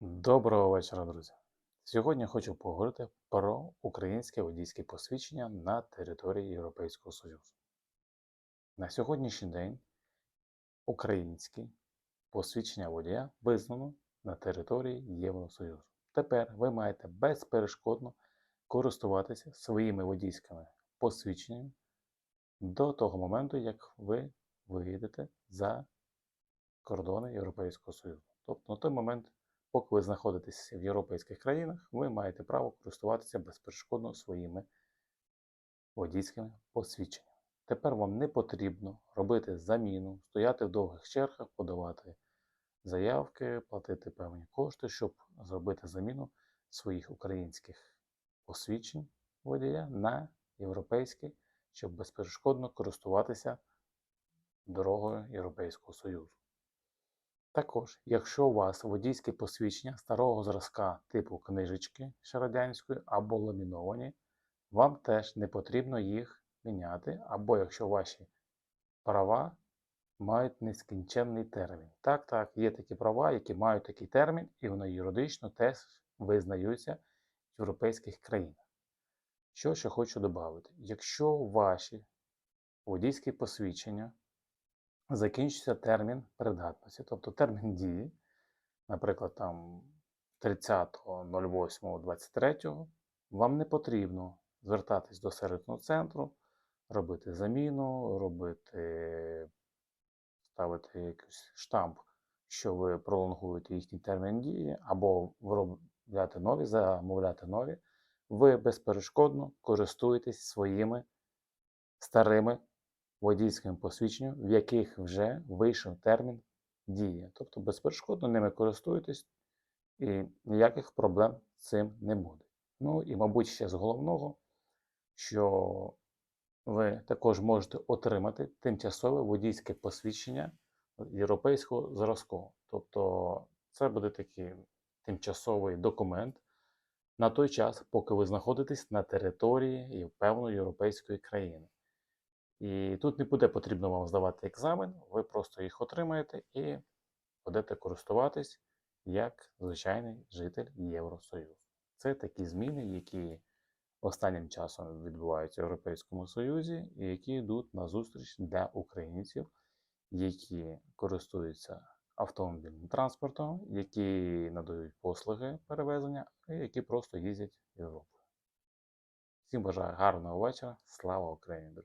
Доброго вечора, друзі. Сьогодні хочу поговорити про українське водійське посвідчення на території Європейського Союзу. На сьогоднішній день українське посвідчення водія визнано на території Євросоюзу. Тепер ви маєте безперешкодно користуватися своїми водійськими посвідченнями до того моменту, як ви виїдете за кордони Європейського Союзу. Тобто на той момент, поки ви знаходитесь в європейських країнах, ви маєте право користуватися безперешкодно своїми водійськими посвідченнями. Тепер вам не потрібно робити заміну, стояти в довгих чергах, подавати заявки, платити певні кошти, щоб зробити заміну своїх українських посвідчень водія на європейські, щоб безперешкодно користуватися дорогою Європейського Союзу. Також, якщо у вас водійське посвідчення старого зразка типу книжечки ще радянської або ламіновані, вам теж не потрібно їх міняти, або якщо ваші права мають нескінченний термін. Так, так, є такі права, які мають такий термін, і вони юридично теж визнаються в європейських країнах. Що ще хочу додати? Якщо ваші водійські посвідчення закінчиться термін придатності, тобто термін дії, наприклад, там 30.08.23, вам не потрібно звертатись до сервісного центру, робити заміну, робити, ставити якийсь штамп, що ви пролонгуєте їхній термін дії, або виробляти нові, замовляти нові. Ви безперешкодно користуєтесь своїми старими водійським посвідченням, в яких вже вийшов термін дії. Тобто безперешкодно ними користуєтесь і ніяких проблем з цим не буде. Ну і, мабуть, ще з головного, що ви також можете отримати тимчасове водійське посвідчення європейського зразку. Тобто це буде такий тимчасовий документ на той час, поки ви знаходитесь на території і певної європейської країни. І тут не буде потрібно вам здавати екзамен, ви просто їх отримаєте і будете користуватись як звичайний житель Євросоюзу. Це такі зміни, які останнім часом відбуваються в Європейському Союзі і які йдуть на зустріч для українців, які користуються автомобільним транспортом, які надають послуги перевезення, і які просто їздять Європою. Всім бажаю гарного вечора. Слава Україні!